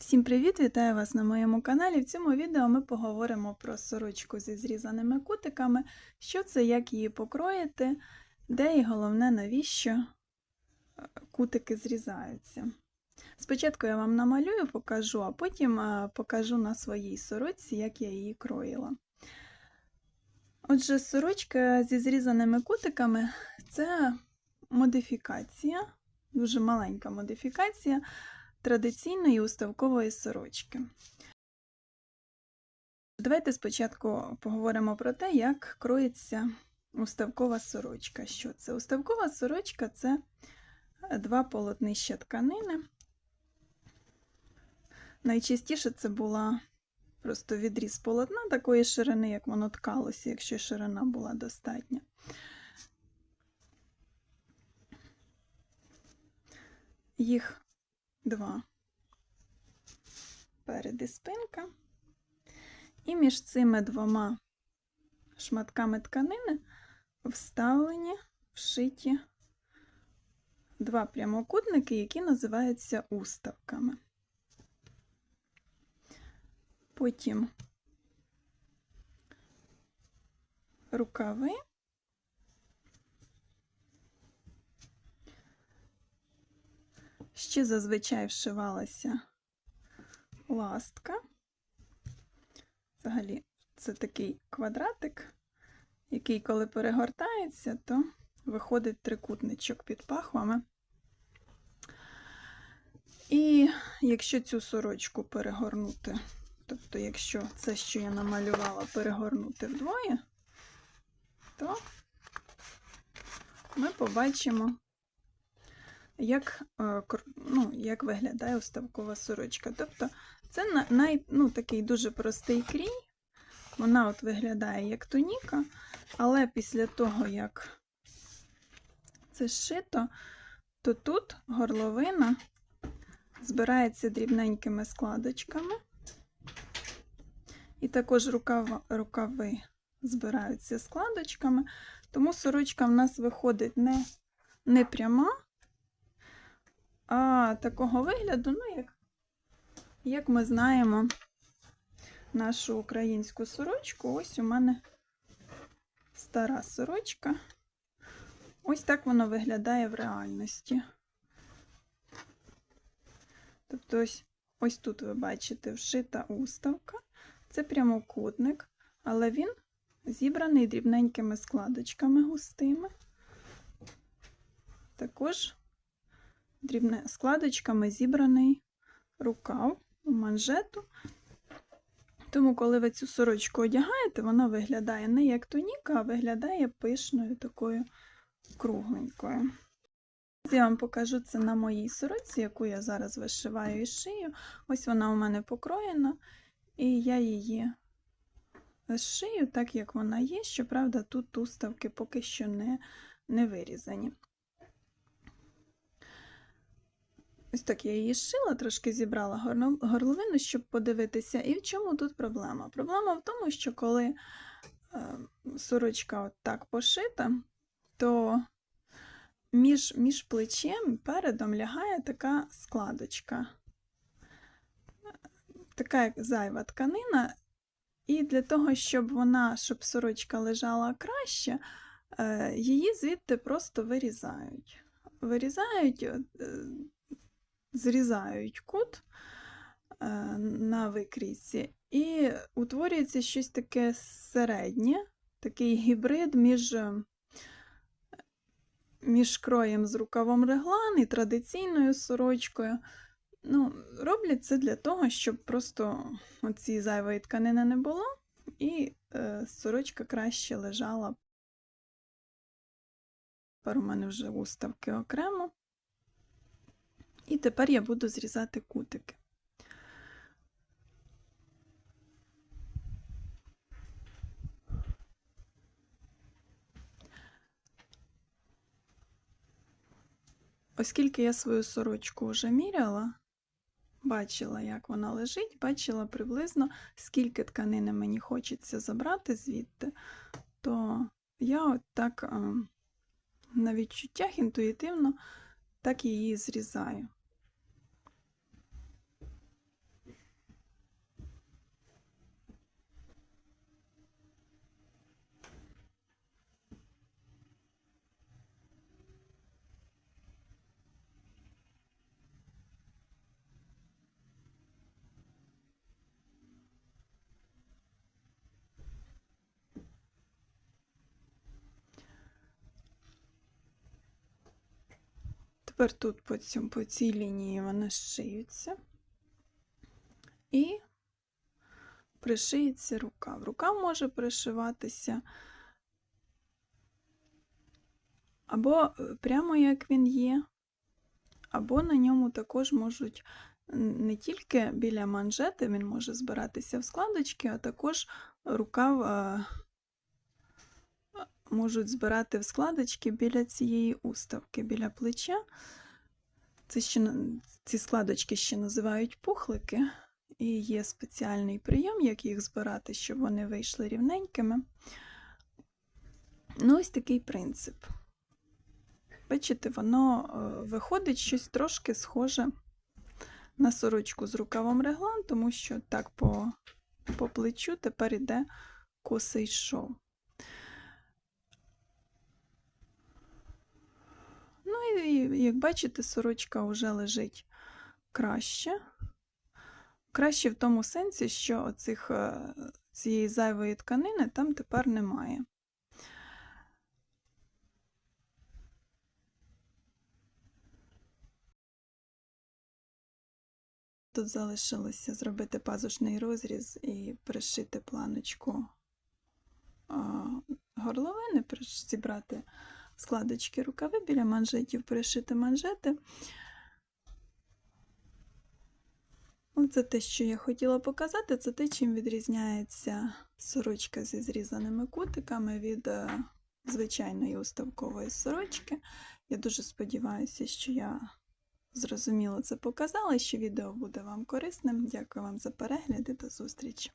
Всім привіт! Вітаю вас на моєму каналі. В цьому відео ми поговоримо про сорочку зі зрізаними кутиками, що це, як її покроїти, де і головне, навіщо е, кутики зрізаються. Спочатку я вам намалюю, покажу, а потім е, покажу на своїй сорочці, як я її кроїла. Отже, сорочка зі зрізаними кутиками це модифікація, дуже маленька модифікація традиційної уставкової сорочки. Давайте спочатку поговоримо про те, як кроїться уставкова сорочка. Що це? Уставкова сорочка це два полотнища тканини. Найчастіше це була просто відріз полотна такої ширини, як воно ткалося, якщо ширина була достатня. Їх два перед спинка. І між цими двома шматками тканини вставлені, вшиті два прямокутники, які називаються уставками. Потім рукави. Ще зазвичай вшивалася ластка. Взагалі, це такий квадратик, який, коли перегортається, то виходить трикутничок під пахвами. І якщо цю сорочку перегорнути, тобто, якщо це, що я намалювала, перегорнути вдвоє, то ми побачимо як е, ну, як виглядає уставкова сорочка. Тобто це най, ну, такий дуже простий крій. Вона от виглядає як туніка, але після того, як це зшито, то тут горловина збирається дрібненькими складочками. І також рукава, рукави збираються складочками, тому сорочка в нас виходить не, не пряма, а такого вигляду, ну, як, як ми знаємо нашу українську сорочку, ось у мене стара сорочка. Ось так воно виглядає в реальності. Тобто, ось, ось тут ви бачите вшита уставка, це прямокутник, але він зібраний дрібненькими складочками густими. Також дрібне складочками зібраний рукав у манжету. Тому, коли ви цю сорочку одягаєте, вона виглядає не як туніка, а виглядає пишною такою кругленькою. Я вам покажу це на моїй сорочці, яку я зараз вишиваю і шию. Ось вона у мене покроєна, і я її шию так, як вона є. Щоправда, тут уставки поки що не, не вирізані. Ось так я її шила, трошки зібрала горловину, щоб подивитися. І в чому тут проблема? Проблема в тому, що коли е, сорочка от так пошита, то між між плечем передом лягає така складочка, така як зайва тканина. І для того, щоб вона, щоб сорочка лежала краще, е, її звідти просто вирізають. Вирізають е, зрізають кут е, на викрійці, і утворюється щось таке середнє, такий гібрид між між кроєм з рукавом реглан і традиційною сорочкою. Ну, Роблять це для того, щоб просто оці зайвої тканини не було, і е, сорочка краще лежала. Тепер у мене вже уставки окремо. І тепер я буду зрізати кутики. Оскільки я свою сорочку вже міряла, бачила, як вона лежить, бачила приблизно, скільки тканини мені хочеться забрати звідти, то я от так на відчуттях інтуїтивно так її зрізаю. Тепер тут по, цьому, по цій лінії вони шиються. І пришиється рукав. Рукав може пришиватися або е, прямо як він є, або на ньому також можуть не тільки біля манжети він може збиратися в складочки, а також рукав е, можуть збирати в складочки біля цієї уставки, біля плеча. Це ще, ці складочки ще називають пухлики, і є спеціальний прийом, як їх збирати, щоб вони вийшли рівненькими. Ну, ось такий принцип. Бачите, воно е, виходить щось трошки схоже на сорочку з рукавом реглан, тому що так по, по плечу тепер іде косий шов. Ну і як бачите, сорочка вже лежить краще. Краще в тому сенсі, що оцих, е, цієї зайвої тканини там тепер немає. Тут залишилося зробити пазушний розріз і пришити планочку горловини, зібрати складочки рукави біля манжетів, пришити манжети. Це те, що я хотіла показати, це те, чим відрізняється сорочка зі зрізаними кутиками від е, звичайної уставкової сорочки. Я дуже сподіваюся, що я зрозуміло це показала, що відео буде вам корисним. Дякую вам за перегляд і до зустрічі!